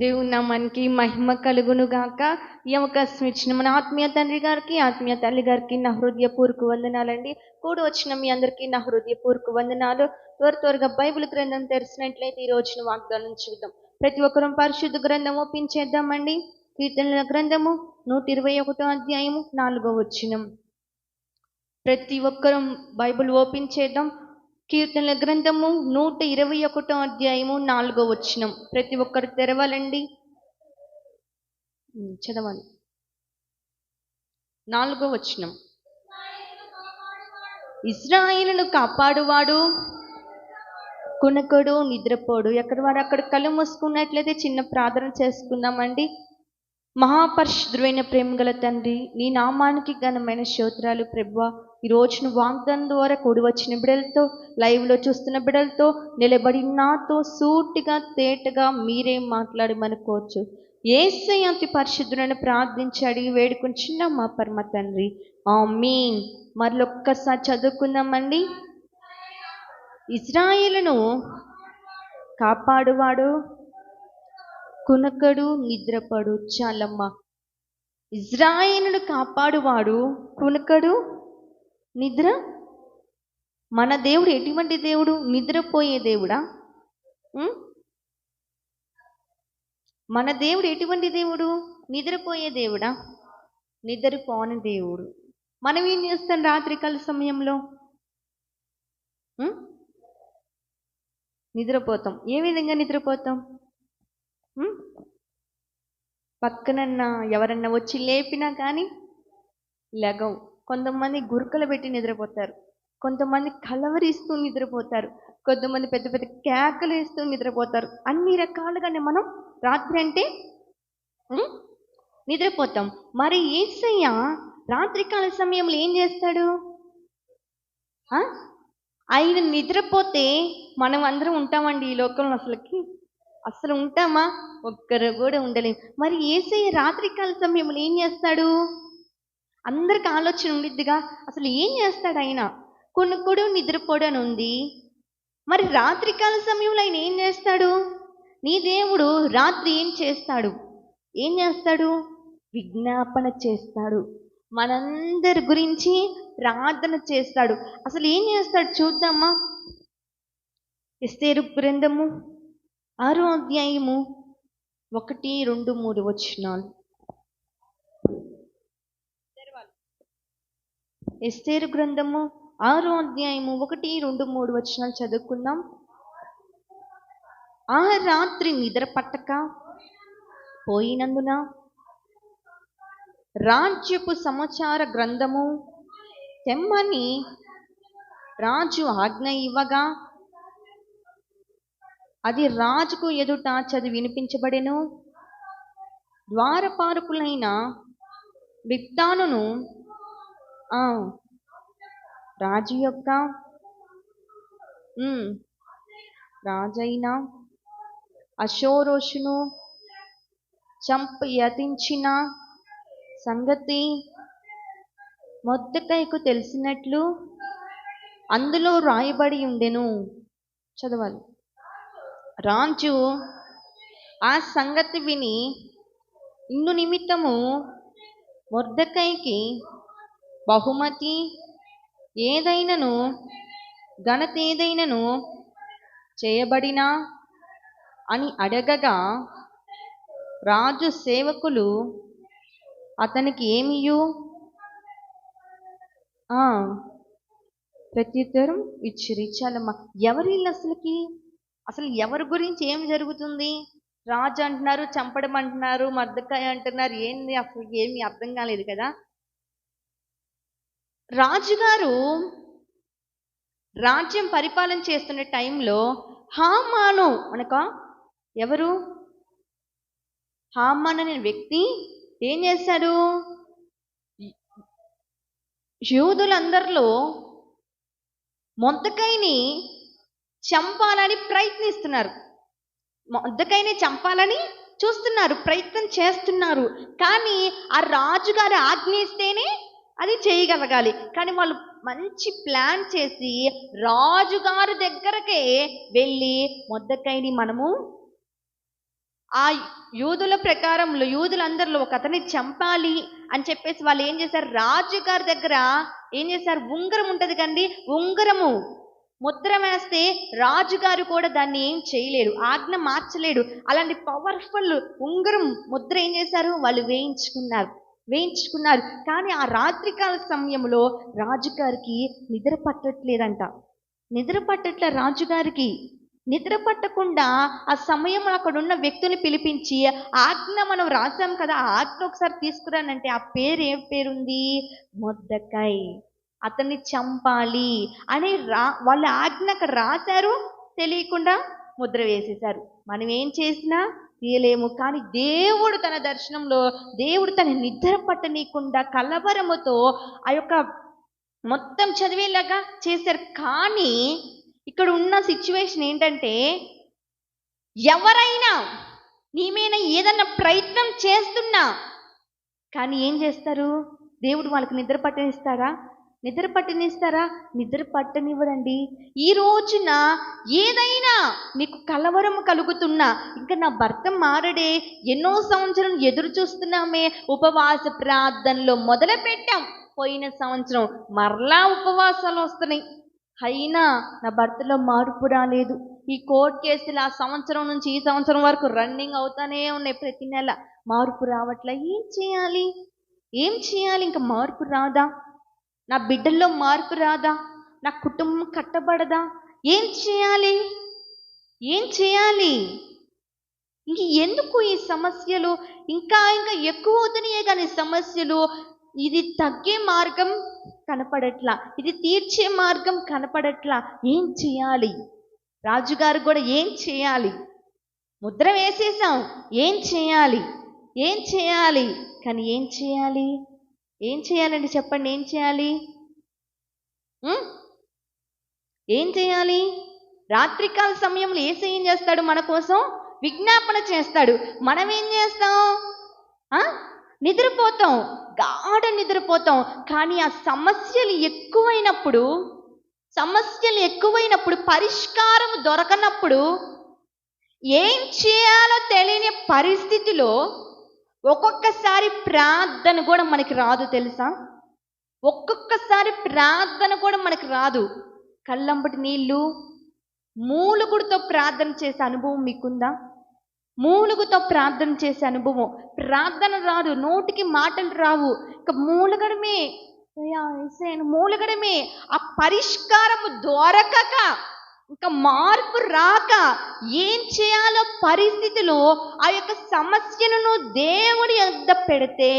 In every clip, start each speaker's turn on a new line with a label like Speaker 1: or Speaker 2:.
Speaker 1: దేవుని నామానికి మహిమ కలుగును గాక. ఈ అవకాశం ఇచ్చిన మన ఆత్మీయ తండ్రి గారికి ఆత్మీయ తల్లి గారికి నా హృదయపూర్వక వందనాలండి. కూడి వచ్చిన మీ అందరికీ నా హృదయపూర్వక వందనాలు. త్వర త్వరగా బైబిల్ గ్రంథం తెరిచినట్లయితే ఈ రోజున వాగ్దానం చూద్దాం ప్రతి ఒక్కరూ పరిశుద్ధ గ్రంథం ఒప్పించేద్దామండి కీర్తనల గ్రంథము నూట ఇరవై ఒకటో అధ్యాయము నాలుగో వచ్చినం ప్రతి ఒక్కరూ బైబిల్ ఓపెన్ చేద్దాం. కీర్తనల గ్రంథము నూట ఇరవై ఒకటో అధ్యాయము నాలుగో వచ్చినం ప్రతి ఒక్కరు తెరవాలండి. చదవాలి. నాలుగో వచ్చినం ఇజ్రాయిలను కాపాడువాడు కునకుడు నిద్రపోడు. ఎక్కడ వారు? అక్కడ కళ్ళు మూసుకున్నట్లయితే చిన్న ప్రార్థన చేసుకుందామండి. మహాపరిశుద్ధుడైన ప్రేమ గల తండ్రి నీ నామానికి ఘనమైన స్తోత్రాలు ప్రభువ. ఈ రోజున వాగ్దానం ద్వారా కూడి వచ్చిన బిడలతో లైవ్లో చూస్తున్న బిడలతో నిలబడి నాతో సూటిగా తేటగా మీరే మాట్లాడమనుకోవచ్చు ఏసై అతి పరిశుద్ధులను ప్రార్థించి అడిగి వేడుకుంటున్న మా పరమ తండ్రి. ఆ మీన్ మరొక్కసారి చదువుకుందామండి. ఇజ్రాయేలును కాపాడువాడు కునకడు నిద్రపడు చాలమ్మ. ఇజ్రాయేలును కాపాడువాడు కునకడు నిద్ర? మన దేవుడు ఎటువంటి దేవుడు? నిద్రపోయే దేవుడా? మన దేవుడు ఎటువంటి దేవుడు? నిద్రపోయే దేవుడా? నిద్రపోని దేవుడు. మనం ఏం చేస్తాం రాత్రికాల సమయంలో? నిద్రపోతాం. ఏ విధంగా నిద్రపోతాం? పక్కనన్నా ఎవరన్నా వచ్చి లేపినా కానీ లెగవు కొంతమంది గురకలు పెట్టి నిద్రపోతారు. కొంతమంది కలవరిస్తూ నిద్రపోతారు. కొంతమంది పెద్ద పెద్ద కేకలు వేస్తూ నిద్రపోతారు. అన్ని రకాలుగానే మనం రాత్రి అంటే నిద్రపోతాం. మరి ఏసయ్య రాత్రికాల సమయంలో ఏం చేస్తాడు? ఆయన నిద్రపోతే మనం అందరం ఉంటామండి ఈ లోకంలో అసలుకి. అసలు ఉంటామా? ఒక్కరు కూడా ఉండలేము మరి ఏసయ్య రాత్రికాల సమయంలో ఏం చేస్తాడు? అందరికి ఆలోచన ఉండిద్దిగా. అసలు ఏం చేస్తాడు ఆయన? కొనుక్కుడు నిద్రపోడని అని ఉంది. మరి రాత్రికాల సమయంలో ఆయన ఏం చేస్తాడు? నీ దేవుడు రాత్రి ఏం చేస్తాడు? ఏం చేస్తాడు? విజ్ఞాపన చేస్తాడు. మనందరి గురించి ప్రార్థన చేస్తాడు. అసలు ఏం చేస్తాడు చూద్దామా ఎస్తేరు గ్రంథము ఆరో అధ్యాయము ఒకటి రెండు మూడు వచ్చినాలు ఎస్తేరు గ్రంథము ఆరో అధ్యాయము ఒకటి రెండు మూడు వచనాలు చదువుకుందాం. ఆ రాత్రి నిద్ర పట్టక పోయినందున రాజ్యపు సమాచార గ్రంథము తెమ్మని రాజు ఆజ్ఞ ఇవ్వగా అది రాజుకు ఎదుట చదివి వినిపించబడెను. ద్వారపారకులైన బిక్తానును రాజు యొక్క ఉమ్, రాజైన అశోరోషును చంప యతించిన సంగతి మొద్దకైకు తెలిసినట్లు అందులో రాయబడి ఉండెను. చదవాలి. రాజు ఆ సంగతి విని ఇందు నిమిత్తము మొర్దకైకి బహుమతి ఏదైనను ఘనతేదైనను చేయబడినా అని అడగగా రాజు సేవకులు అతనికి ఏమియు? ప్రత్యుత్తరం ఇచ్చిరి చాలమ్మా ఎవరి అసలుకి? అసలు ఎవరి గురించి ఏం జరుగుతుంది? రాజు అంటున్నారు చంపడం అంటున్నారు మద్దకాయ అంటున్నారు ఏంది అసలు ఏమి అర్థం కాలేదు కదా. రాజుగారు రాజ్యం పరిపాలన చేస్తున్న టైంలో హామాను అనక ఎవరు? హామాన్ అనే వ్యక్తి ఏం చేశాడు? యూదులందరిలో మొద్దకైని చంపాలని ప్రయత్నిస్తున్నారు. మొద్దకైనే చంపాలని చూస్తున్నారు ప్రయత్నం చేస్తున్నారు. కానీ ఆ రాజుగారు ఆజ్ఞయిస్తేనే అది చేయగలగాలి. కానీ వాళ్ళు మంచి ప్లాన్ చేసి రాజుగారి దగ్గరకే వెళ్ళి మొద్దకైని మనము ఆ యూదుల ప్రకారంలో యూదులందరిలో ఒక అతన్ని చంపాలి అని చెప్పేసి వాళ్ళు ఏం చేశారు? రాజుగారి దగ్గర ఏం చేశారు? ఉంగరం ఉంటుంది కండి ఉంగరము ముద్ర వేస్తే రాజుగారు కూడా దాన్ని ఏం చేయలేరు ఆజ్ఞ మార్చలేడు అలాంటి పవర్ఫుల్ ఉంగరం ముద్ర ఏం చేశారు? వాళ్ళు వేయించుకున్నారు. వేయించుకున్నారు. కానీ ఆ రాత్రికాల సమయంలో రాజుగారికి నిద్ర పట్టట్లేదంట. నిద్ర పట్టట్ల రాజుగారికి. నిద్ర పట్టకుండా ఆ సమయంలో అక్కడ ఉన్న వ్యక్తిని పిలిపించి ఆజ్ఞ మనం రాసాం కదా ఆ ఆజ్ఞ ఒకసారి తీసుకురానంటే ఆ పేరు ఏం పేరుంది? మొద్దకాయ్ అతన్ని చంపాలి అని రా వాళ్ళ ఆజ్ఞ అక్కడ రాశారు తెలియకుండా ముద్ర వేసేశారు. మనం ఏం చేసినా తీయలేము. కానీ దేవుడు తన దర్శనంలో దేవుడు తన నిద్ర పట్టనీయకుండా కలవరముతో ఆ యొక్క మొత్తం చదివేలాగా చేశారు. కానీ ఇక్కడ ఉన్న సిచ్యువేషన్ ఏంటంటే ఎవరైనా నీ మీద ఏదన్నా ప్రయత్నం చేస్తున్నా కానీ ఏం చేస్తారు? దేవుడు వాళ్ళకి నిద్ర పట్టనిస్తారా? నిద్ర పట్టనిస్తారా? నిద్ర పట్టనివ్వడండి ఈ రోజున ఏదైనా నీకు కలవరం కలుగుతున్నా ఇంకా నా భర్త మారడే ఎన్నో సంవత్సరం ఎదురు చూస్తున్నామే. ఉపవాస ప్రార్థనలో మొదలు పెట్టాం పోయిన సంవత్సరం మరలా ఉపవాసాలు వస్తున్నాయి. అయినా నా భర్తలో మార్పు రాలేదు. ఈ కోర్టు కేసులు ఆ సంవత్సరం నుంచి ఈ సంవత్సరం వరకు రన్నింగ్ అవుతానే ఉన్నాయి ప్రతి నెల. మార్పు రావట్లే? ఏం చేయాలి? ఏం చేయాలి? ఇంకా మార్పు రాదా? నా బిడ్డల్లో మార్పు రాదా? నా కుటుంబం కట్టబడదా? ఏం చేయాలి? ఏం చేయాలి? ఇంక ఎందుకు ఈ సమస్యలు? ఇంకా ఇంకా ఎక్కువ అవుతున్నాయే కానీ సమస్యలు. ఇది తగ్గే మార్గం కనపడట్లా. ఇది తీర్చే మార్గం కనపడట్లా. ఏం చేయాలి? రాజుగారు కూడా ఏం చేయాలి? ముద్ర వేసేసాం ఏం చేయాలి? ఏం చేయాలి? కానీ ఏం చేయాలి? ఏం చేయాలండి చెప్పండి ఏం చేయాలి? ఏం చేయాలి? రాత్రికాల సమయంలో ఏసీ ఏం చేస్తాడు మన కోసం? విజ్ఞాపన చేస్తాడు. మనం ఏం చేస్తాం? ఆ? నిద్రపోతాం. గాఢ నిద్రపోతాం. కానీ ఆ సమస్యలు ఎక్కువైనప్పుడు సమస్యలు ఎక్కువైనప్పుడు పరిష్కారం దొరకనప్పుడు ఏం చేయాలో తెలియని పరిస్థితిలో ఒక్కొక్కసారి ప్రార్థన కూడా మనకి రాదు తెలుసా? ఒక్కొక్కసారి ప్రార్థన కూడా మనకి రాదు. కళ్ళంబటి నీళ్ళు మూలుగుడితో ప్రార్థన చేసే అనుభవం మీకుందా? మూలుగుతో ప్రార్థన చేసే అనుభవం. ప్రార్థన రాదు నోటికి మాటలు రావు. ఇక మూలగడమే. మూలగడమే. ఆ పరిష్కారము దొరకక ఇంకా మార్పు రాక ఏం చేయాలో పరిస్థితిలో ఆ యొక్క సమస్యను నువ్వు దేవుడి వద్ద పెడితే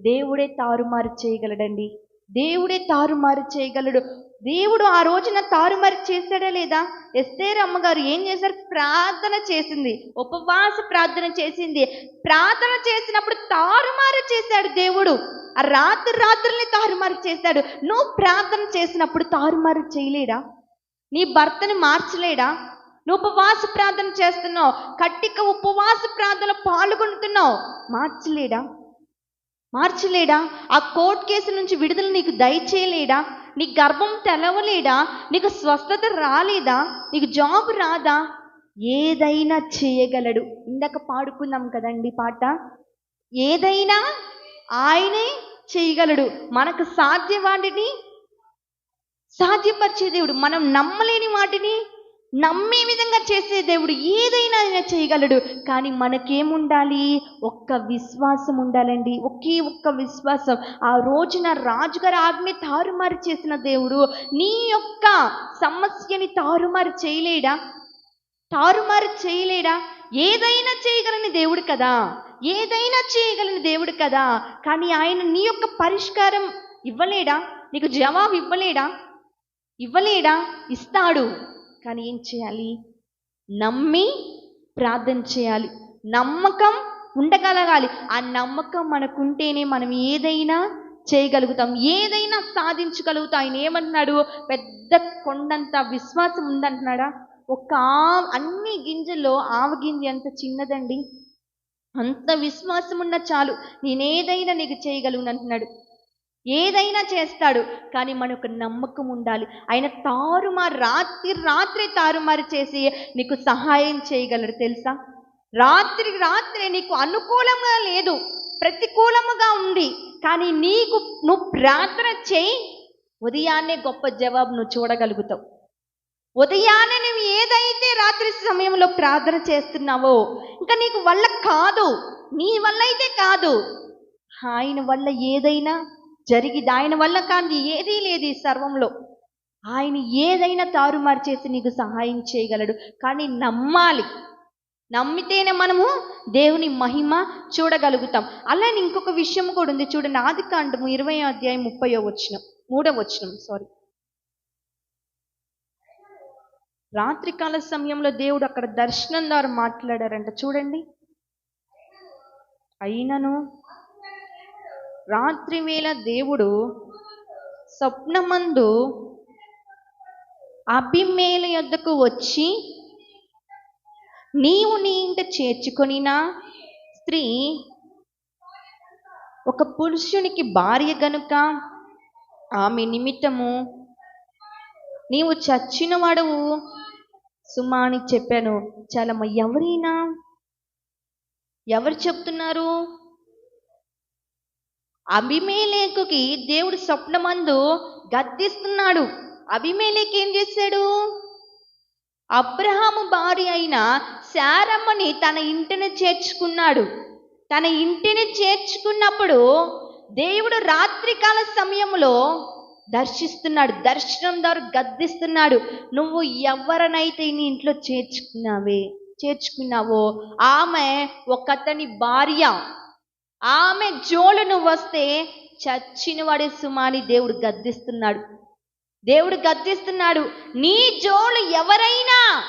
Speaker 1: దేవుడే తారుమారు చేయగలడండి. దేవుడే తారుమారు చేయగలడు. దేవుడు ఆ రోజున తారుమారు చేశాడా లేదా? ఎస్తేర్ అమ్మగారు ఏం చేశారు? ప్రార్థన చేసింది. ఉపవాస ప్రార్థన చేసింది. ప్రార్థన చేసినప్పుడు తారుమారు చేశాడు దేవుడు. ఆ రాత్రి రాత్రుల్ని తారుమారు చేశాడు. నువ్వు ప్రార్థన చేసినప్పుడు తారుమారు చేయలేడా? నీ భర్తని మార్చలేడా? నువ్వు ఉపవాస ప్రార్థన చేస్తున్నావు. కట్టిక ఉపవాస ప్రార్థన పాల్గొంటున్నావు. మార్చలేడా? మార్చలేడా? ఆ కోర్ట్ కేసు నుంచి విడుదల నీకు దయచేయలేడా? నీ గర్భం తెలవలేడా నీకు స్వస్థత రాలేదా? నీకు జాబ్ రాదా? ఏదైనా చేయగలడు. ఇందాక పాడుకున్నాం కదండి పాట. ఏదైనా ఆయనే చేయగలడు. మనకు సాధ్యవాడిని సాధ్యపరిచే దేవుడు. మనం నమ్మలేని వాటిని నమ్మే విధంగా చేసే దేవుడు ఏదైనా ఆయన చేయగలడు. కానీ మనకేముండాలి? ఒక్క విశ్వాసం ఉండాలండి. ఒకే ఒక్క విశ్వాసం. ఆ రోజున రాజుగారి ఆజ్ఞ తారుమారు చేసిన దేవుడు నీ యొక్క సమస్యని తారుమారు చేయలేడా? తారుమారు చేయలేడా? ఏదైనా చేయగలని దేవుడు కదా. ఏదైనా చేయగలని దేవుడు కదా. కానీ ఆయన నీ యొక్క పరిష్కారం ఇవ్వలేడా? నీకు జవాబు ఇవ్వలేడా? ఇవ్వలేడా? ఇస్తాడు. కానీ ఏం చేయాలి? నమ్మి ప్రార్థన చేయాలి. నమ్మకం ఉండగలగాలి. ఆ నమ్మకం మనకుంటేనే మనం ఏదైనా చేయగలుగుతాం. ఏదైనా సాధించగలుగుతాం. ఆయన ఏమంటున్నాడు పెద్ద కొండంత విశ్వాసం ఉందంటున్నాడా? ఒక అన్ని గింజల్లో ఆవగింజ ఎంత చిన్నదండి? అంత విశ్వాసం ఉన్న చాలు. నేనేదైనా నీకు చేయగలను అంటున్నాడు. ఏదైనా చేస్తాడు కానీ మనకు నమ్మకం ఉండాలి. ఆయన తారుమారు రాత్రి రాత్రి తారుమారు చేసి నీకు సహాయం చేయగలడు తెలుసా? రాత్రి రాత్రి నీకు అనుకూలంగా లేదు ప్రతికూలముగా ఉంది కానీ నీకు నువ్వు ప్రార్థన చేయి ఉదయాన్నే గొప్ప జవాబు నువ్వు చూడగలుగుతావు. ఉదయాన్నే నువ్వు ఏదైతే రాత్రి సమయంలో ప్రార్థన చేస్తున్నావో ఇంకా నీకు వల్ల కాదు నీ వల్ల అయితే కాదు ఆయన వల్ల ఏదైనా జరిగిది ఆయన వల్ల కానీ ఏదీ లేదు ఈ సర్వంలో. ఆయన ఏదైనా తారుమారు చేసి నీకు సహాయం చేయగలడు. కానీ నమ్మాలి. నమ్మితేనే మనము దేవుని మహిమ చూడగలుగుతాం. అలానే ఇంకొక విషయం కూడా ఉంది. చూడండి ఆది కాండము ఇరవై అధ్యాయం ముప్పయో వచ్చిన మూడో వచ్చిన సారీ రాత్రికాల సమయంలో దేవుడు అక్కడ దర్శనం ద్వారా మాట్లాడారంట. చూడండి. అయినను రాత్రి వేళ దేవుడు స్వప్నమందు అభిమేల యొద్దకు వచ్చి నీవు నీ ఇంట చేర్చుకొనిన స్త్రీ ఒక పురుషునికి భార్య గనుక ఆమె నిమిత్తము నీవు చచ్చిన వాడవు సుమా అని చెప్పాను. చాలమ్మ ఎవరైనా? ఎవరు చెప్తున్నారు? అభిమేలేకుకి దేవుడు స్వప్నమందు గద్దిస్తున్నాడు. అభిమేలేక్ ఏం చేశాడు? అబ్రహాము భార్య అయిన శారమ్మని తన ఇంటిని చేర్చుకున్నాడు. తన ఇంటిని చేర్చుకున్నప్పుడు దేవుడు రాత్రికాల సమయంలో దర్శిస్తున్నాడు. దర్శనం ద్వారా గద్దిస్తున్నాడు. నువ్వు ఎవరినైతే నీ ఇంట్లో చేర్చుకున్నావే చేర్చుకున్నావో ఆమె ఒకతని భార్య ఆమె జోలు నువ్వు వస్తే చచ్చిన వాడే సుమాని దేవుడు గద్దిస్తున్నాడు. దేవుడు గద్దిస్తున్నాడు నీ జోలు ఎవరైనా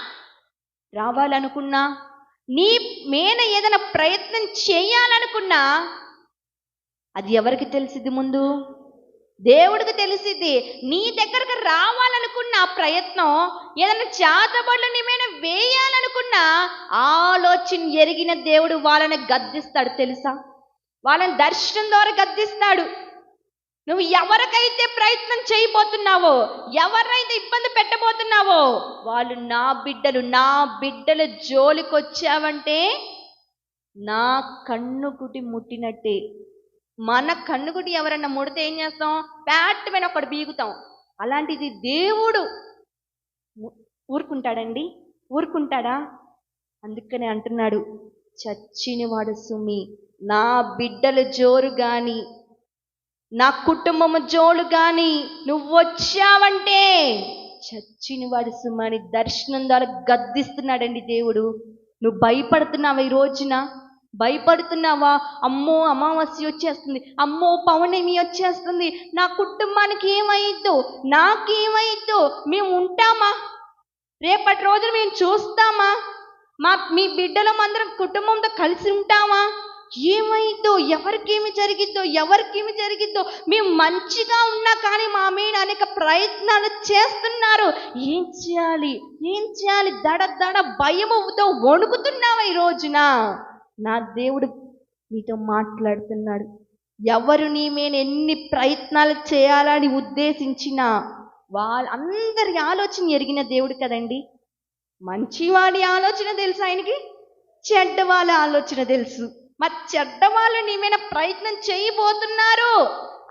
Speaker 1: రావాలనుకున్నా నీ మేన ఏదైనా ప్రయత్నం చేయాలనుకున్నా అది ఎవరికి తెలిసిద్ది ముందు? దేవుడికి తెలిసింది నీ దగ్గరకు రావాలనుకున్న ప్రయత్నం ఏదైనా చేతబడులు నీమైనా వేయాలనుకున్న వేయాలనుకున్నా ఆలోచన ఎరిగిన దేవుడు వాళ్ళని గద్దిస్తాడు తెలుసా? వాళ్ళని దర్శనం ద్వారా గద్దిస్తాడు. నువ్వు ఎవరికైతే ప్రయత్నం చేయబోతున్నావో ఎవరైతే ఇబ్బంది పెట్టబోతున్నావో వాళ్ళు నా బిడ్డలు నా బిడ్డల జోలికొచ్చావంటే నా కన్నుగుటి ముట్టినట్టే. మన కన్నుకుటి ఎవరన్నా ముడితే ఏం చేస్తాం? ప్యాట్మైన మీద ఒకటి బీగుతాం. అలాంటిది దేవుడు ఊరుకుంటాడండి? ఊరుకుంటాడా? అందుకనే అంటున్నాడు చచ్చినవాడు సుమి. నా బిడ్డల జోరు గాని నా కుటుంబము జోలు గాని నువ్వు వచ్చావంటే చచ్చిన చచ్చినవాడు సుమాని దర్శనం ద్వారా గద్దిస్తున్నాడండి దేవుడు. నువ్వు భయపడుతున్నావా ఈ రోజున? భయపడుతున్నావా? అమ్మో అమావాస్య వచ్చేస్తుంది. అమ్మో పౌర్ణమి వచ్చేస్తుంది. నా కుటుంబానికి ఏమైద్దో? నాకేమైద్దో? మేము ఉంటామా? రేపటి రోజున మేము చూస్తామా? మా మీ బిడ్డలం అందరం కుటుంబంతో కలిసి ఉంటామా? ఏమైందో ఎవరికేమి జరిగిద్దో ఎవరికేమి జరిగిద్దో మేము మంచిగా ఉన్నా కానీ మా మీద అనేక ప్రయత్నాలు చేస్తున్నారు. ఏం చేయాలి? ఏం చేయాలి? దడ దడ భయముతో వణుకుతున్నావా ఈ రోజున? నా దేవుడు మీతో మాట్లాడుతున్నాడు. ఎవరు నీ మీద ఎన్ని ప్రయత్నాలు చేయాలని ఉద్దేశించిన వాళ్ళ అందరి ఆలోచన ఎరిగిన దేవుడు కదండి. మంచివాడి ఆలోచన తెలుసు ఆయనకి? చెడ్డ వాళ్ళ ఆలోచన తెలుసు. మా చెడ్డ వాళ్ళు నీ మీద ప్రయత్నం చేయబోతున్నారు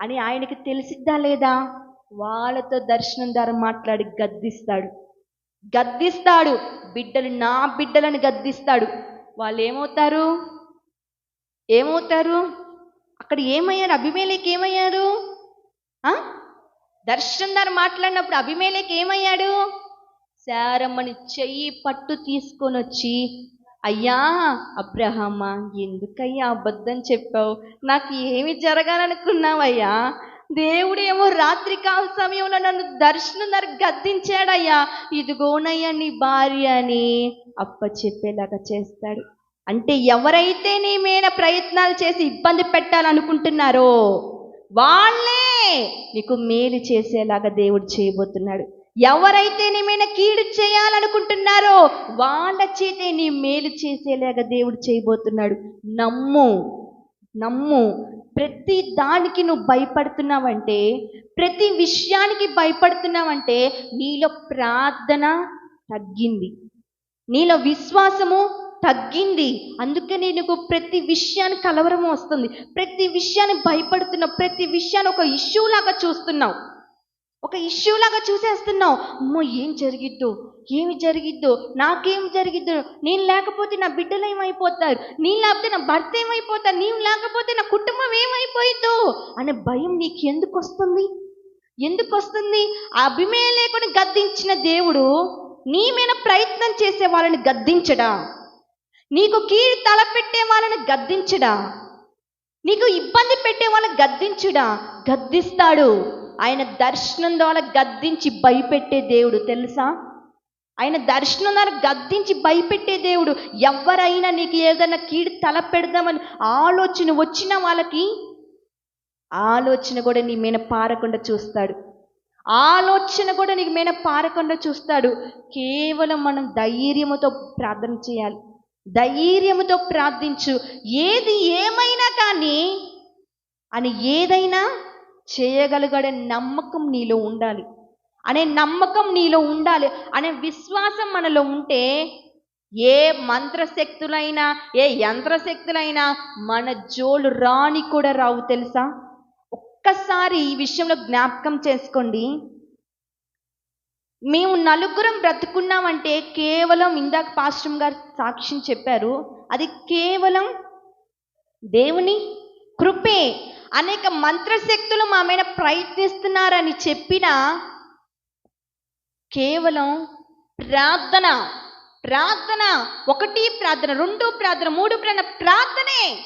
Speaker 1: అని ఆయనకి తెలిసిద్దా లేదా? వాళ్ళతో దర్శనం ద్వారా మాట్లాడి గద్దిస్తాడు. గద్దిస్తాడు. బిడ్డలు నా బిడ్డలను గద్దిస్తాడు. వాళ్ళు ఏమవుతారు? ఏమవుతారు అక్కడ ఏమయ్యారు? అభిమేలేకి ఏమయ్యారు? దర్శనం ద్వారా మాట్లాడినప్పుడు అభిమేలేకి ఏమయ్యాడు? శారమ్మని చెయ్యి పట్టు తీసుకొని వచ్చి అయ్యా అబ్రహమ్మ ఎందుకయ్యా అబద్ధం చెప్పావు? నాకు ఏమి జరగాలనుకున్నావయ్యా? దేవుడేమో రాత్రి కాల సమయంలో నన్ను దర్శనం దగ్గర గద్దించాడయ్యా. ఇదిగోనయ్యా నీ భార్య అని అప్ప చెప్పేలాగా చేస్తాడు. అంటే ఎవరైతే నీ మీద ప్రయత్నాలు చేసి ఇబ్బంది పెట్టాలనుకుంటున్నారో వాళ్ళే నీకు మేలు చేసేలాగా దేవుడు చేయబోతున్నాడు. ఎవరైతే నీ మీద కీడు చేయాలనుకుంటున్నారో వాళ్ళ చేతే నీ మేలు చేసేలాగా దేవుడు చేయబోతున్నాడు. నమ్ము నమ్ము. ప్రతి దానికి నువ్వు భయపడుతున్నావంటే ప్రతి విషయానికి భయపడుతున్నావంటే నీలో ప్రార్థన తగ్గింది. నీలో విశ్వాసము తగ్గింది. అందుకని నీకు ప్రతి విషయాన్ని కలవరం వస్తుంది. ప్రతి విషయాన్ని భయపడుతున్నావు. ప్రతి విషయాన్ని ఒక ఇష్యూ లాగా చూస్తున్నావు. ఒక ఇష్యూ లాగా చూసేస్తున్నావు. అమ్మో ఏం జరిగిద్దు? ఏమి జరిగిద్దు? నాకేం జరిగిద్దు? నేను లేకపోతే నా బిడ్డలు ఏమైపోతారు? నేను లేకపోతే నా భర్త ఏమైపోతారు? నేను లేకపోతే నా కుటుంబం ఏమైపోయిద్దు? అనే భయం నీకు ఎందుకు వస్తుంది? ఎందుకు వస్తుంది? అభిమేలేకుని గద్దించిన దేవుడు నీ మీద ప్రయత్నం చేసే వాళ్ళని గద్దించడా? నీకు కీడు తలపెట్టే వాళ్ళని గద్దించడా? నీకు ఇబ్బంది పెట్టే వాళ్ళని గద్దించుడా? గద్దిస్తాడు. ఆయన దర్శనం ద్వారా గద్దించి భయపెట్టే దేవుడు తెలుసా? ఆయన దర్శనం ద్వారా గద్దించి భయపెట్టే దేవుడు. ఎవరైనా నీకు ఏదైనా కీడు తల పెడదామని ఆలోచన వచ్చిన వాళ్ళకి ఆలోచన కూడా నీ మీద పారకుండా చూస్తాడు. ఆలోచన కూడా నీకు మీద పారకుండా చూస్తాడు. కేవలం మనం ధైర్యముతో ప్రార్థన చేయాలి. ధైర్యముతో ప్రార్థించు. ఏది ఏమైనా కానీ అని ఏదైనా చేయగలిగే నమ్మకం నీలో ఉండాలి. అనే నమ్మకం నీలో ఉండాలి. అనే విశ్వాసం మనలో ఉంటే ఏ మంత్రశక్తులైనా ఏ యంత్రశక్తులైనా మన జోలు రాని కూడా రావు తెలుసా? ఒక్కసారి ఈ విషయంలో జ్ఞాపకం చేసుకోండి. మేము నలుగురం బ్రతుకున్నామంటే కేవలం ఇందాక పాశ్రం గారు సాక్ష్యం చెప్పారు. అది కేవలం దేవుని కృపే. అనేక మంత్రశక్తులు మా మీద ప్రయత్నిస్తున్నారని చెప్పిన కేవలం ప్రార్థన ప్రార్థన ఒకటి ప్రార్థన రెండు ప్రార్థన మూడు ప్రార్థన ప్రార్థనే.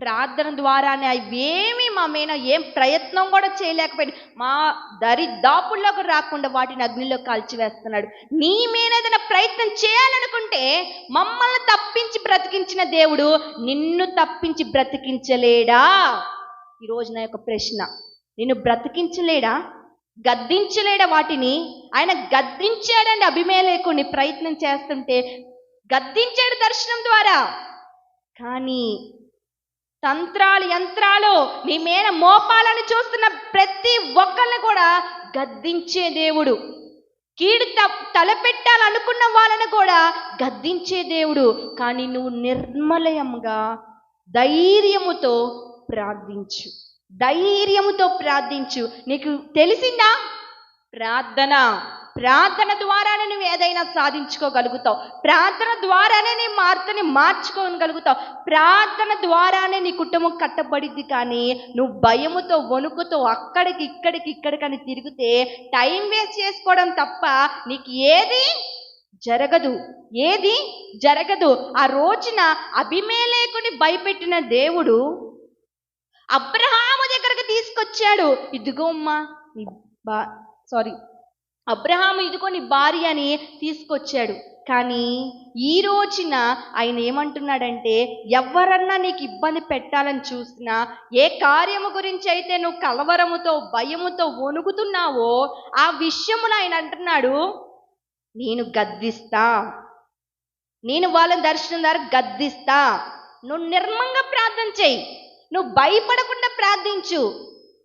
Speaker 1: ప్రార్థన ద్వారానే అవేమి మా మీద ఏం ప్రయత్నం కూడా చేయలేకపోయింది మా దరిదాపుల్లోకి రాకుండా వాటిని అగ్నిలో కాల్చివేస్తున్నాడు నీ మీద ఏదైనా ప్రయత్నం చేయాలనుకుంటే మమ్మల్ని తప్పించి బ్రతికించిన దేవుడు నిన్ను తప్పించి బ్రతికించలేడా? ఈరోజు నా యొక్క ప్రశ్న. నిన్ను బ్రతికించలేడా? గద్దించలేడా వాటిని? ఆయన గద్దించాడని అభిమేలేకుని ప్రయత్నం చేస్తుంటే. గద్దించాడు దర్శనం ద్వారా. కానీ తంత్రాలు యంత్రాలు నీ మీద మోపాలని చూస్తున్న ప్రతి ఒక్కరిని కూడా గద్దించే దేవుడు. కీడు త తలపెట్టాలనుకున్న వాళ్ళని కూడా గద్దించే దేవుడు. కానీ నువ్వు నిర్మలయంగా ధైర్యముతో ప్రార్థించు. ధైర్యముతో ప్రార్థించు. నీకు తెలిసిందా? ప్రార్థన. ప్రార్థన ద్వారానే నువ్వు ఏదైనా సాధించుకోగలుగుతావు. ప్రార్థన ద్వారానే నీ మార్తని మార్చుకోగలుగుతావు. ప్రార్థన ద్వారానే నీ కుటుంబం కట్టబడిద్ది కానీ నువ్వు భయముతో వణుకుతో అక్కడికి ఇక్కడికి ఇక్కడికని తిరిగితే టైం వేస్ట్ చేసుకోవడం తప్ప నీకు ఏది జరగదు. ఏది జరగదు. ఆ రోజున అభిమేలేకుని భయపెట్టిన దేవుడు అబ్రహాము దగ్గరకు తీసుకొచ్చాడు. ఇదిగో అమ్మా బా సారీ అబ్రహాము ఇదిగో నీ భార్య అని తీసుకొచ్చాడు. కానీ ఈ రోజున ఆయన ఏమంటున్నాడంటే ఎవరన్నా నీకు ఇబ్బంది పెట్టాలని చూసినా ఏ కార్యము గురించి అయితే నువ్వు కలవరముతో భయముతో వణుకుతున్నావో ఆ విషయమును ఆయన అంటున్నాడు నేను గద్దిస్తా. నేను వాళ్ళని దర్శనం ద్వారా గద్దిస్తా. నువ్వు నిర్మంగా ప్రార్థన చేయి. నువ్వు భయపడకుండా ప్రార్థించు.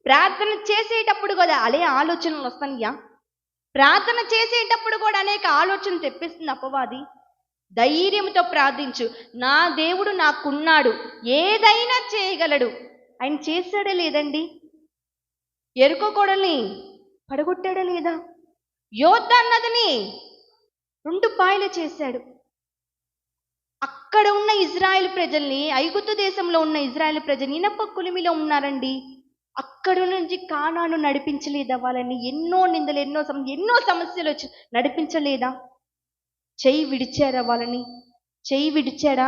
Speaker 1: ప్రార్థన చేసేటప్పుడు కదా అలే ఆలోచనలు వస్తానయ్యా. ప్రార్థన చేసేటప్పుడు కూడా అనేక ఆలోచన తెప్పిస్తుంది అపవాది. ధైర్యంతో ప్రార్థించు. నా దేవుడు నాకున్నాడు. ఏదైనా చేయగలడు. ఆయన చేశాడే లేదండి? ఎరుకోకూడని పడగొట్టాడా లేదా? యోధ అన్నదని రెండు పాయలు చేశాడు. అక్కడ ఉన్న ఇజ్రాయెల్ ప్రజల్ని ఐగుప్తు దేశంలో ఉన్న ఇజ్రాయెల్ ప్రజలు ఇనప కులిమిలో ఉన్నారండి. అక్కడ నుంచి కానాను నడిపించలేదా? వాళ్ళని ఎన్నో నిందలు ఎన్నో సమ ఎన్నో సమస్యలు వచ్చి నడిపించలేదా? చెయ్యి విడిచారా వాళ్ళని? చెయ్యి విడిచాడా?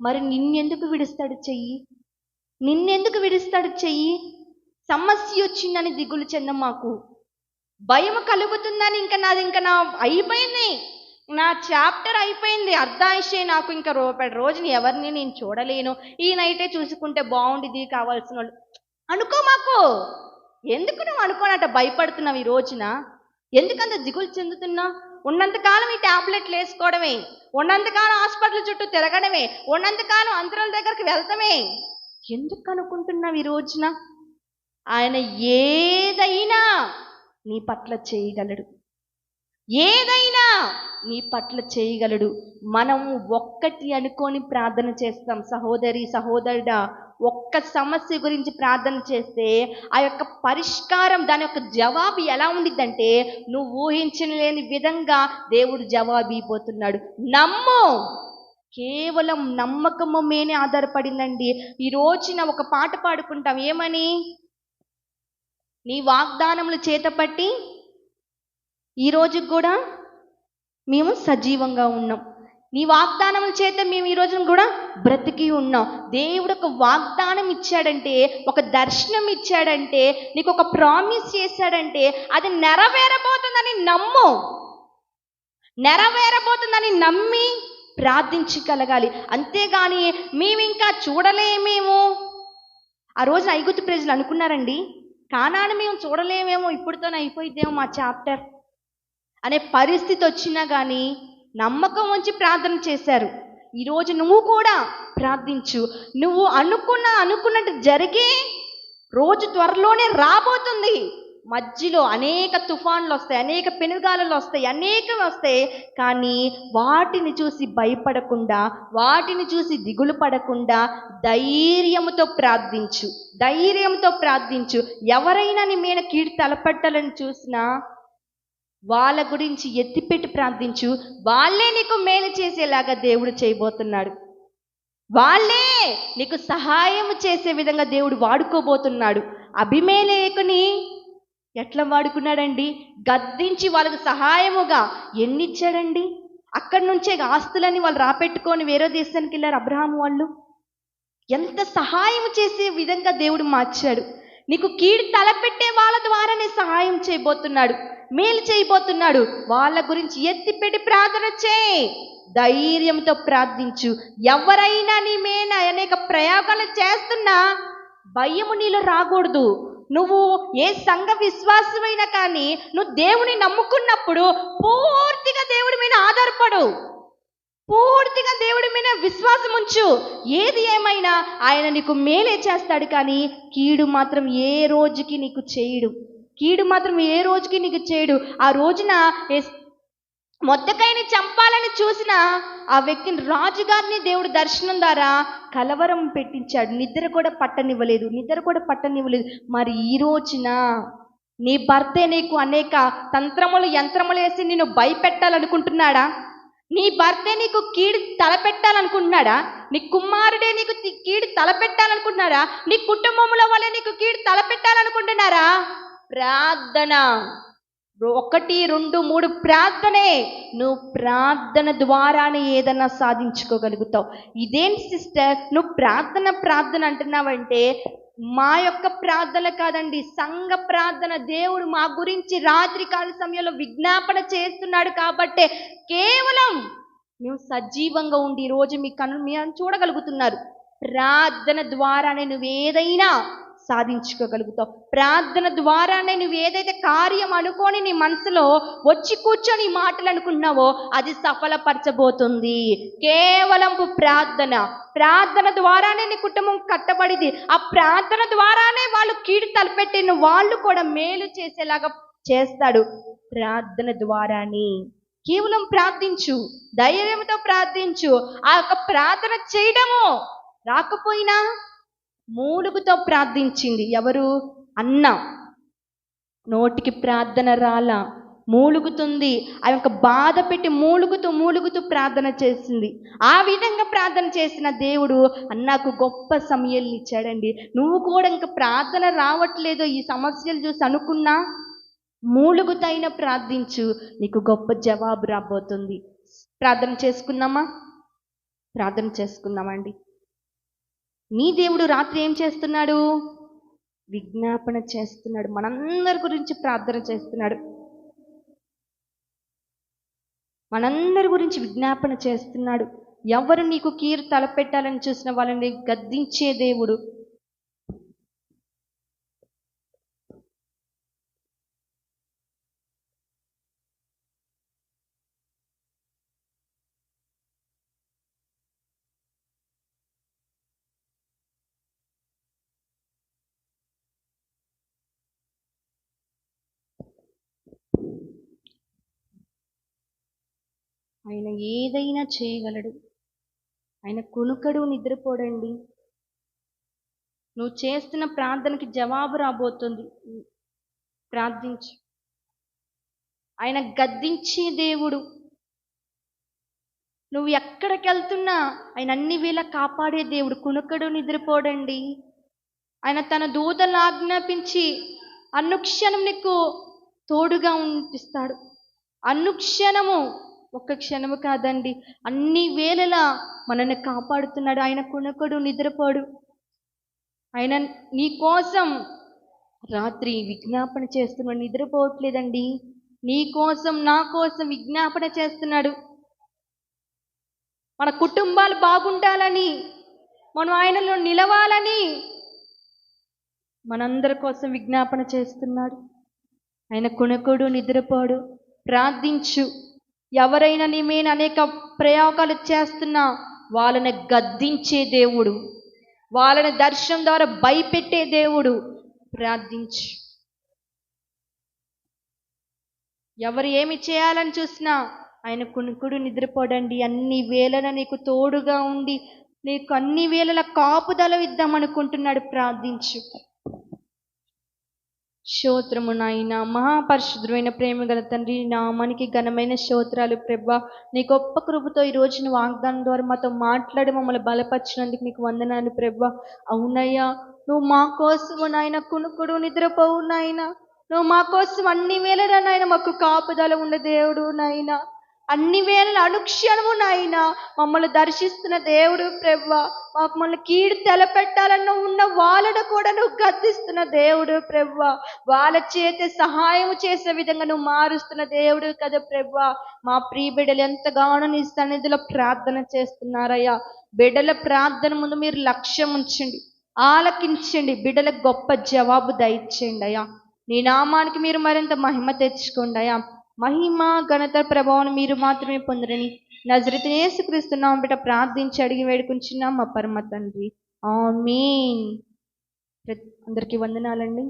Speaker 1: మరి నిన్నెందుకు విడుస్తాడు చెయ్యి? నిన్నెందుకు విడుస్తాడు చెయ్యి? సమస్య వచ్చిందని దిగులు చెందమాకు భయం కలుగుతుందని ఇంకా నాది ఇంకా నా అయిపోయింది. నా చాప్టర్ అయిపోయింది. అర్ధాయిషే నాకు ఇంకా రూపాయి రోజుని ఎవరిని నేను చూడలేను. ఈ నైటే చూసుకుంటే బాగుండిది కావాల్సిన వాళ్ళు అనుకో మాకు. ఎందుకు నువ్వు అనుకోనట భయపడుతున్నావు ఈ రోజున? ఎందుకంత దిగులు చెందుతున్నా? ఉన్నంతకాలం ఈ టాబ్లెట్లు వేసుకోవడమే. ఉన్నంతకాలం హాస్పిటల్ చుట్టూ తిరగడమే. ఉన్నంతకాలం అంతరాల దగ్గరికి వెళ్తామే. ఎందుకు అనుకుంటున్నావు ఈ రోజున? ఆయన ఏదైనా నీ పట్ల చేయగలడు. ఏదైనా నీ పట్ల చేయగలడు. మనము ఒక్కటి అనుకొని ప్రార్థన చేస్తాం. సహోదరి సహోదరుడా ఒక్క సమస్య గురించి ప్రార్థన చేస్తే ఆ యొక్క పరిష్కారం దాని యొక్క జవాబు ఎలా ఉండిద్దంటే నువ్వు ఊహించలేని విధంగా దేవుడు జవాబు ఇవ్వబోతున్నాడు నమ్ము! కేవలం నమ్మకము మేనే ఆధారపడిందండి. ఈ రోజున ఒక పాట పాడుకుంటాం. ఏమని? నీ వాగ్దానములు చేతపట్టి ఈ కూడా మేము సజీవంగా ఉన్నాం. నీ వాగ్దానముల చేత మేము ఈ రోజున కూడా బ్రతికి ఉన్నాం. దేవుడు ఒక వాగ్దానం ఇచ్చాడంటే ఒక దర్శనం ఇచ్చాడంటే నీకు ఒక ప్రామిస్ చేశాడంటే అది నెరవేరబోతుందని నమ్ము. నెరవేరబోతుందని నమ్మి ప్రార్థించగలగాలి. అంతేగాని మేము ఇంకా చూడలేమేమో. ఆ రోజున ఐగుతు ప్రజలు అనుకున్నారండి కానాను మేము చూడలేమేమో ఇప్పుడుతోనే అయిపోయిద్దేమో మా చాప్టర్ అనే పరిస్థితి వచ్చినా కానీ నమ్మకం ఉంచి ప్రార్థన చేశారు. ఈరోజు నువ్వు కూడా ప్రార్థించు. నువ్వు అనుకున్న అనుకున్నట్టు జరిగే రోజు త్వరలోనే రాబోతుంది. మధ్యలో అనేక తుఫాన్లు వస్తాయి అనేక పెనుగాలలు వస్తాయి అనేకం వస్తాయి. కానీ వాటిని చూసి భయపడకుండా వాటిని చూసి దిగులు పడకుండా ధైర్యంతో ప్రార్థించు. ధైర్యంతో ప్రార్థించు. ఎవరైనా నీ మీద కీడు తలపెట్టాలని చూసినా వాళ్ళ గురించి ఎత్తిపెట్టి ప్రార్థించు. వాళ్ళే నీకు మేలు చేసేలాగా దేవుడు చేయబోతున్నాడు. వాళ్ళే నీకు సహాయం చేసే విధంగా దేవుడు వాడుకోబోతున్నాడు. అభిమేలేకుని ఎట్లా వాడుకున్నాడండి? గద్దించి వాళ్ళకు సహాయముగా ఎన్నిచ్చాడండి? అక్కడి నుంచే ఆస్తులని వాళ్ళు రాపెట్టుకొని వేరే దేశానికి వెళ్ళారు అబ్రహాం వాళ్ళు. ఎంత సహాయం చేసే విధంగా దేవుడు మార్చాడు. నీకు కీడు తలపెట్టే వాళ్ళ ద్వారానే సహాయం చేయబోతున్నాడు మేలు చేయబోతున్నాడు. వాళ్ళ గురించి ఎత్తిపెట్టి ప్రార్థన చేయి. ధైర్యంతో ప్రార్థించు. ఎవరైనా నీ మీద అనేక ప్రయోగాలు చేస్తున్నా భయము నీలో రాకూడదు. నువ్వు ఏ సంఘ విశ్వాసమైనా కానీ నువ్వు దేవుని నమ్ముకున్నప్పుడు పూర్తిగా దేవుడి మీద ఆధారపడు. పూర్తిగా దేవుడి మీద విశ్వాసం ఉంచు. ఏది ఏమైనా ఆయన నీకు మేలే చేస్తాడు కానీ కీడు మాత్రం ఏ రోజుకి నీకు చేయడు. కీడు మాత్రం ఏ రోజుకి నీకు చేయడు. ఆ రోజున మొత్తకాయని చంపాలని చూసిన ఆ వ్యక్తిని రాజుగారిని దేవుడు దర్శనం ద్వారా కలవరం పెట్టించాడు. నిద్ర కూడా పట్టనివ్వలేదు. నిద్ర కూడా పట్టనివ్వలేదు. మరి ఈ రోజున నీ భర్తే నీకు అనేక తంత్రములు యంత్రములు వేసి నిన్ను భయపెట్టాలనుకుంటున్నాడా? నీ భర్తే నీకు కీడు తలపెట్టాలనుకుంటున్నాడా? నీ కుమారుడే నీకు కీడు తలపెట్టాలనుకుంటున్నారా నీ కుటుంబంలో వాళ్ళే నీకు కీడు తలపెట్టాలనుకుంటున్నారా ప్రార్థన. ఒకటి రెండు మూడు ప్రార్థనే. నువ్వు ప్రార్థన ద్వారానే ఏదన్నా సాధించుకోగలుగుతావు. ఇదేం సిస్టర్? నువ్వు ప్రార్థన ప్రార్థన అంటున్నావంటే మా యొక్క ప్రార్థన కాదండి. సంఘ ప్రార్థన దేవుడు మా గురించి రాత్రి కాల సమయంలో విజ్ఞాపన చేస్తున్నాడు కాబట్టే కేవలం మేము సజీవంగా ఉండి ఈ రోజు మీ కను మీరు చూడగలుగుతున్నారు. ప్రార్థన ద్వారానే నేను ఏదైనా సాధించుకోగలుగుతావు. ప్రార్థన ద్వారానే నువ్వు ఏదైతే కార్యం అనుకొని నీ మనసులో వచ్చి కూర్చొని మాటలు అనుకున్నావో అది సఫలపరచబోతుంది. కేవలం ప్రార్థన. ప్రార్థన ద్వారానే నీ కుటుంబం కట్టబడిది. ఆ ప్రార్థన ద్వారానే వాళ్ళు కీడు తలపెట్టిన వాళ్ళు కూడా మేలు చేసేలాగా చేస్తాడు. ప్రార్థన ద్వారానే. కేవలం ప్రార్థించు. ధైర్యంతో ప్రార్థించు. ఆ యొక్క ప్రార్థన చేయడము రాకపోయినా మూలుగుతో ప్రార్థించింది. ఎవరు? అన్న. నోటికి ప్రార్థన రాల. మూలుగుతుంది. ఆ యొక్క బాధ పెట్టి మూలుగుతూ మూలుగుతూ ప్రార్థన చేసింది. ఆ విధంగా ప్రార్థన చేసిన దేవుడు అన్నకు గొప్ప సమయాలు ఇచ్చాడండి. నువ్వు కూడా ఇంకా ప్రార్థన రావట్లేదో. ఈ సమస్యలు చూసి అనుకున్నా? మూలుగుతైన ప్రార్థించు. నీకు గొప్ప జవాబు రాబోతుంది. ప్రార్థన చేసుకున్నామా? ప్రార్థన చేసుకుందామండి నీ దేవుడు రాత్రి ఏం చేస్తున్నాడు? విజ్ఞాపన చేస్తున్నాడు. మనందరి గురించి ప్రార్థన చేస్తున్నాడు. మనందరి గురించి విజ్ఞాపన చేస్తున్నాడు. ఎవరు నీకు కీరు తలపెట్టాలని చూసిన వాళ్ళని గద్దించే దేవుడు ఆయన ఏదైనా చేయగలడు. ఆయన కొనుకడు నిద్రపోడండి. నువ్వు చేస్తున్న ప్రార్థనకి జవాబు రాబోతుంది. ప్రార్థించు. ఆయన గద్దించే దేవుడు. నువ్వు ఎక్కడికి వెళ్తున్నా ఆయన అన్ని వేళ కాపాడే దేవుడు. కునుకడు నిద్రపోడండి. ఆయన తన దూతలు ఆజ్ఞాపించి అనుక్షణం నీకు తోడుగా ఉంపిస్తాడు అనుక్షణము ఒక్క క్షణము కాదండి. అన్ని వేళలా మనల్ని కాపాడుతున్నాడు. ఆయన కొనకడు నిద్రపోడు. ఆయన నీ కోసం రాత్రి విజ్ఞాపన చేస్తున్నాడు. నిద్రపోవట్లేదండి. నీ కోసం నా కోసం విజ్ఞాపన చేస్తున్నాడు. మన కుటుంబాలు బాగుండాలని మనం ఆయనలో నిలవాలని మనందరి కోసం విజ్ఞాపన చేస్తున్నాడు. ఆయన కుణకుడు నిద్రపోడు. ప్రార్థించు. ఎవరైనా నీ మీద అనేక ప్రయోగాలు చేస్తున్నా వాళ్ళని గద్దించే దేవుడు వాళ్ళని దర్శనం ద్వారా భయపెట్టే దేవుడు ప్రార్థించు. ఎవరు ఏమి చేయాలని చూసినా ఆయన కుణుకుడు నిద్రపోడండి. అన్ని వేళల నీకు తోడుగా ఉండి నీకు అన్ని వేళల కాపుదల ఇద్దాం అనుకుంటున్నాడు. ప్రార్థించు. స్తోత్రము నాయన మహాపరిశుద్ధమైన ప్రేమ గల తండ్రి నామానికి ఘనమైన స్తోత్రాలు ప్రభా నీ గొప్ప కృపతో ఈ రోజున వాగ్దానం ద్వారా మాతో మాట్లాడి మమ్మల్ని బలపరిచినందుకు నీకు వందనాలు ప్రభా. అవునయ్యా నువ్వు మా కోసము నాయన కునుకుడు నిద్రపోవు నాయన నువ్వు మా కోసం అన్ని వేళలా నాయన మాకు కాపుదల ఉన్న దేవుడు నాయన అన్ని వేల అనుక్షణము నాయన మమ్మల్ని దర్శిస్తున్న దేవుడు ప్రభ మమ్మల్ని కీడు తెలపెట్టాలన్న ఉన్న వాళ్ళను కూడా నువ్వు గద్దిస్తున్న దేవుడు ప్రవ్వ. వాళ్ళ చేత సహాయం చేసే విధంగా నువ్వు మారుస్తున్న దేవుడు కదా ప్రవ్వ. మా ప్రియ బిడ్డలు ఎంతగానో నీ సన్నిధిలో ప్రార్థన చేస్తున్నారయ్యా. బిడ్డల ప్రార్థన ముందు మీరు లక్ష్యం ఉంచండి. ఆలకించండి. బిడ్డలకు గొప్ప జవాబు దయచేయండి అయ్యా. నీ నామానికి మీరు మరింత మహిమ తెచ్చుకోండి అయ్యా. మహిమ ఘనత ప్రభావం మీరు మాత్రమే పొందరని నజరత్ యేసుక్రీస్తున్నాం బిడ్డ ప్రార్థించి అడిగి వేడుకుంటున్నాం మా పరమ తండ్రి. ఆమీన్. అందరికీ వందనాలండి.